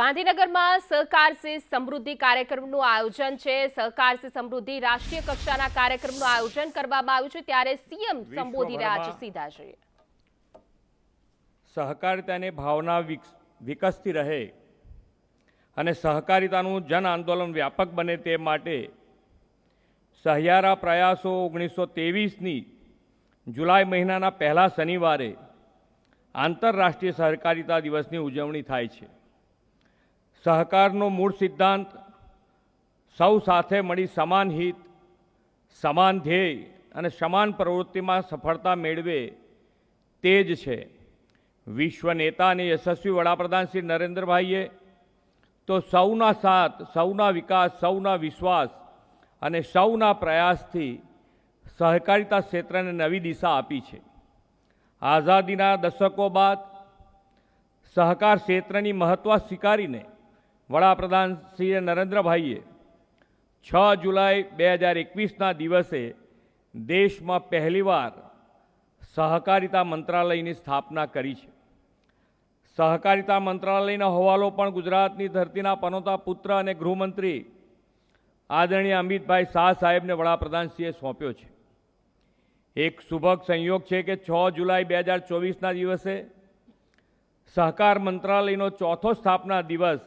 ગાંધીનગરમાં સહકાર સે સમૃદ્ધિ કાર્યક્રમનું આયોજન છે. સહકાર સે સમૃદ્ધિ રાષ્ટ્રીય કક્ષાના કાર્યક્રમનું આયોજન કરવામાં આવ્યું છે. ત્યારે સીએમ સંબોધી રહ્યા છે. સીધા જોઈએ. સહકારિતાની ભાવના વિકસતી રહે અને સહકારિતાનું જન આંદોલન વ્યાપક બને તે માટે સહિયારા પ્રયાસો ઓગણીસો તેવીસની જુલાઈ મહિનાના પહેલા શનિવારે આંતરરાષ્ટ્રીય સહકારિતા દિવસની ઉજવણી થાય છે. સહકારનો મૂળ સિદ્ધાંત, સૌ સાથે મળી સમાન હિત, સમાન ધ્યેય અને સમાન પ્રવૃત્તિમાં સફળતા મેળવે તે જ છે. વિશ્વ નેતા અને યશસ્વી વડાપ્રધાન શ્રી નરેન્દ્રભાઈએ તો સૌના સાથ, સૌના વિકાસ, સૌના વિશ્વાસ અને સૌના પ્રયાસથી સહકારિતા ક્ષેત્રને નવી દિશા આપી છે. આઝાદીના દશકો બાદ સહકાર ક્ષેત્રની મહત્વ સ્વીકારીને વડાપ્રધાન શ્રી નરેન્દ્રભાઈએ છ જુલાઈ બે હજાર એકવીસના દિવસે દેશમાં પહેલીવાર સહકારિતા મંત્રાલયની સ્થાપના કરી છે. સહકારિતા મંત્રાલયનો હવાલો પણ ગુજરાતની ધરતીના પનોતા પુત્ર અને ગૃહમંત્રી આદરણીય અમિતભાઈ શાહ સાહેબને વડાપ્રધાનશ્રીએ સોંપ્યો છે. એક શુભક સંયોગ છે કે છ જુલાઈ બે હજાર ચોવીસના દિવસે સહકાર મંત્રાલયનો ચોથો સ્થાપના દિવસ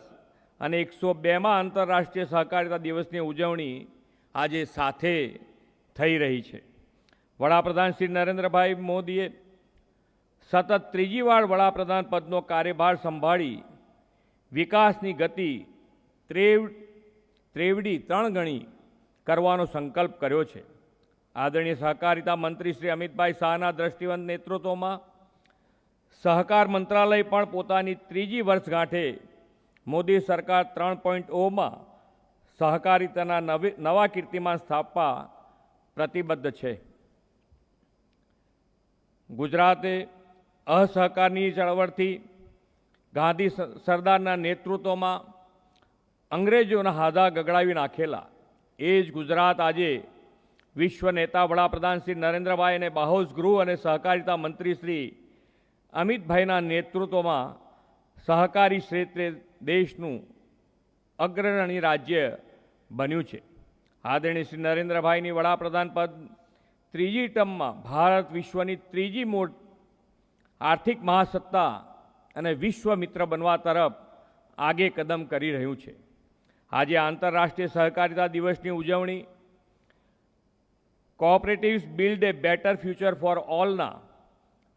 અને એકસો બેમાં આંતરરાષ્ટ્રીય સહકારિતા દિવસની ઉજવણી આજે સાથે થઈ રહી છે. વડાપ્રધાન શ્રી નરેન્દ્રભાઈ મોદીએ સતત ત્રીજી વાર વડાપ્રધાન પદનો કાર્યભાર સંભાળી વિકાસની ગતિ ત્રેવ, ત્રેવડી ત્રણ ગણી કરવાનો સંકલ્પ કર્યો છે. આદરણીય સહકારિતા મંત્રી શ્રી અમિતભાઈ શાહના દ્રષ્ટિવંત નેતૃત્વમાં સહકાર મંત્રાલય પણ પોતાની ત્રીજી વર્ષગાંઠે મોદી સરકાર ત્રણ પોઈન્ટ ઓમાં સહકારિતાના નવી, નવા કીર્તિમાન સ્થાપવા પ્રતિબદ્ધ છે. ગુજરાતે અસહકારની ચળવળથી ગાંધી સરદારના નેતૃત્વમાં અંગ્રેજોના હાદા ગગડાવી નાખેલા. એ જ ગુજરાત આજે વિશ્વ નેતા વડાપ્રધાન શ્રી નરેન્દ્રભાઈ અને બાહોસ ગૃહ અને સહકારિતા મંત્રી શ્રી અમિતભાઈના નેતૃત્વમાં સહકારી ક્ષેત્રે દેશનું અગ્રણી રાજ્ય બન્યું છે. આદરણીય શ્રી નરેન્દ્રભાઈની વડાપ્રધાન પદ ત્રીજી ટર્મમાં ભારત વિશ્વની ત્રીજી મોટ આર્થિક મહાસત્તા અને વિશ્વ મિત્ર બનવા તરફ આગે કદમ કરી રહ્યું છે. આજે આંતરરાષ્ટ્રીય સહકારિતા દિવસની ઉજવણી cooperatives build a better future for ઓલના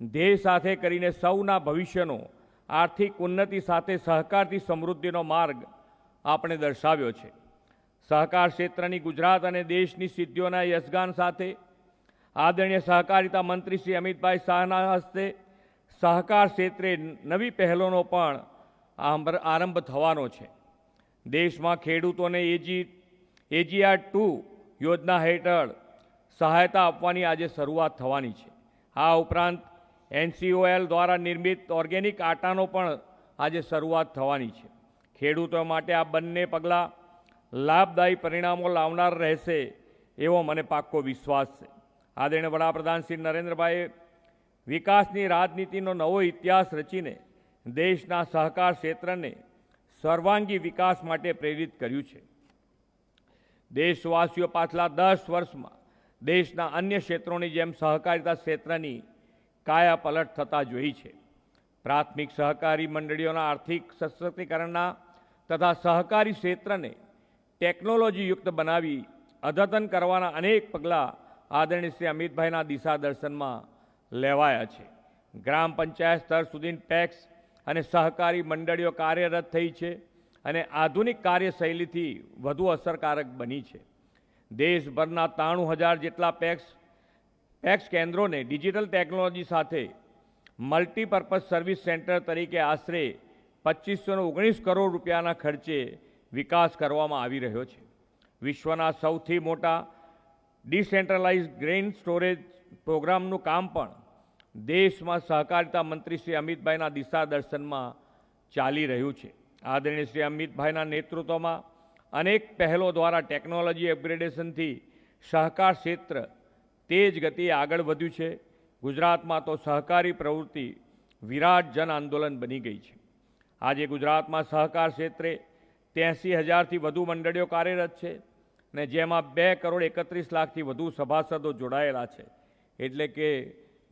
ધ્યેય સાથે કરીને સૌના ભવિષ્યનો આર્થિક ઉન્નતિ સાથે સહકારથી સમૃદ્ધિનો માર્ગ આપણે દર્શાવ્યો છે. સહકાર ક્ષેત્રની ગુજરાત અને દેશની સિદ્ધિઓના યશગાન સાથે આદરણીય સહકારિતા મંત્રી શ્રી અમિતભાઈ શાહના હસ્તે સહકાર ક્ષેત્રે નવી પહેલોનો પણ આરંભ થવાનો છે. દેશમાં ખેડૂતોને એજી, એજીઆર ટુ યોજના હેઠળ સહાયતા આપવાની આજે શરૂઆત થવાની છે. આ ઉપરાંત એનસીઓએલ દ્વારા નિર્મિત ઓર્ગેનિક આટાનો પણ આજે શરૂઆત થવાની છે. ખેડૂતો માટે આ બંને પગલાં લાભદાયી પરિણામો લાવનાર રહેશે એવો મને પાક્કો વિશ્વાસ છે. આદરણીય વડાપ્રધાન શ્રી નરેન્દ્રભાઈએ વિકાસની રાજનીતિનો નવો ઇતિહાસ રચીને દેશના સહકાર ક્ષેત્રને સર્વાંગી વિકાસ માટે પ્રેરિત કર્યું છે. દેશવાસીઓ પાછલા દસ વર્ષમાં દેશના અન્ય ક્ષેત્રોની જેમ સહકારિતા ક્ષેત્રની કાયા પલટ થતા જોઈ છે. પ્રાથમિક સહકારી મંડળીઓના આર્થિક સશક્તિકરણના તથા સહકારી ક્ષેત્રને ટેકનોલોજીયુક્ત બનાવી અદ્યતન કરવાના અનેક પગલાં આદરણીય શ્રી અમિતભાઈના દિશા દર્શનમાં લેવાયા છે. ગ્રામ પંચાયત સ્તર સુધી ટેક્સ અને સહકારી મંડળીઓ કાર્યરત થઈ છે અને આધુનિક કાર્યશૈલીથી વધુ અસરકારક બની છે. દેશભરના ત્રાણું હજાર જેટલા પેક્સ પેક્સ કેન્દ્રોને ડિજિટલ ટેકનોલોજી સાથે મલ્ટીપર્પઝ સર્વિસ સેન્ટર તરીકે આશરે પચીસો ઓગણીસ કરોડ રૂપિયાના ખર્ચે વિકાસ કરવામાં આવી રહ્યો છે. વિશ્વના સૌથી મોટા ડિસેન્ટ્રલાઇઝ ગ્રેઇન સ્ટોરેજ પ્રોગ્રામનું કામ પણ દેશમાં સહકારિતા મંત્રી શ્રી અમિતભાઈના દિશા દર્શનમાં ચાલી રહ્યું છે. આદરણીય શ્રી અમિતભાઈના નેતૃત્વમાં અનેક પહેલો દ્વારા ટેકનોલોજી અપગ્રેડેશનથી સહકાર ક્ષેત્ર તેજ ગતિએ આગળ વધ્યું છે. ગુજરાતમાં તો સહકારી પ્રવૃત્તિ વિરાટ જન આંદોલન બની ગઈ છે. આજે ગુજરાતમાં સહકાર ક્ષેત્રે ત્યાંસી હજારથી વધુ મંડળીઓ કાર્યરત છે ને જેમાં બે કરોડ એકત્રીસ લાખથી વધુ સભાસદો જોડાયેલા છે. એટલે કે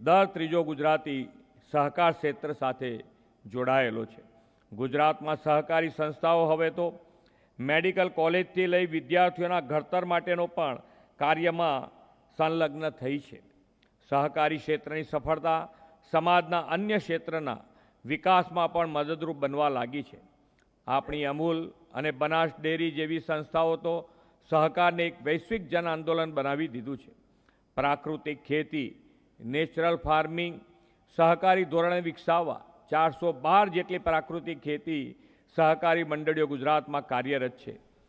દર ત્રીજો ગુજરાતી સહકાર ક્ષેત્ર સાથે જોડાયેલો છે. ગુજરાતમાં સહકારી સંસ્થાઓ હવે તો મેડિકલ કોલેજથી લઈ વિદ્યાર્થીઓના ઘડતર માટેનો પણ કાર્યમાં સંલગ્ન થઈ છે. સહકારી ક્ષેત્રની સફળતા સમાજના અન્ય ક્ષેત્રના વિકાસમાં પણ મદદરૂપ બનવા લાગી છે. આપણી અમૂલ અને બનાસ ડેરી જેવી સંસ્થાઓ તો સહકારને એક વૈશ્વિક જન આંદોલન બનાવી દીધું છે. પ્રાકૃતિક ખેતી, નેચરલ ફાર્મિંગ, સહકારી ધોરણે વિકસાવવા, ચારસો બાર જેટલી પ્રાકૃતિક ખેતી સહકારી મંડળીઓ ગુજરાતમાં કાર્યરત છે.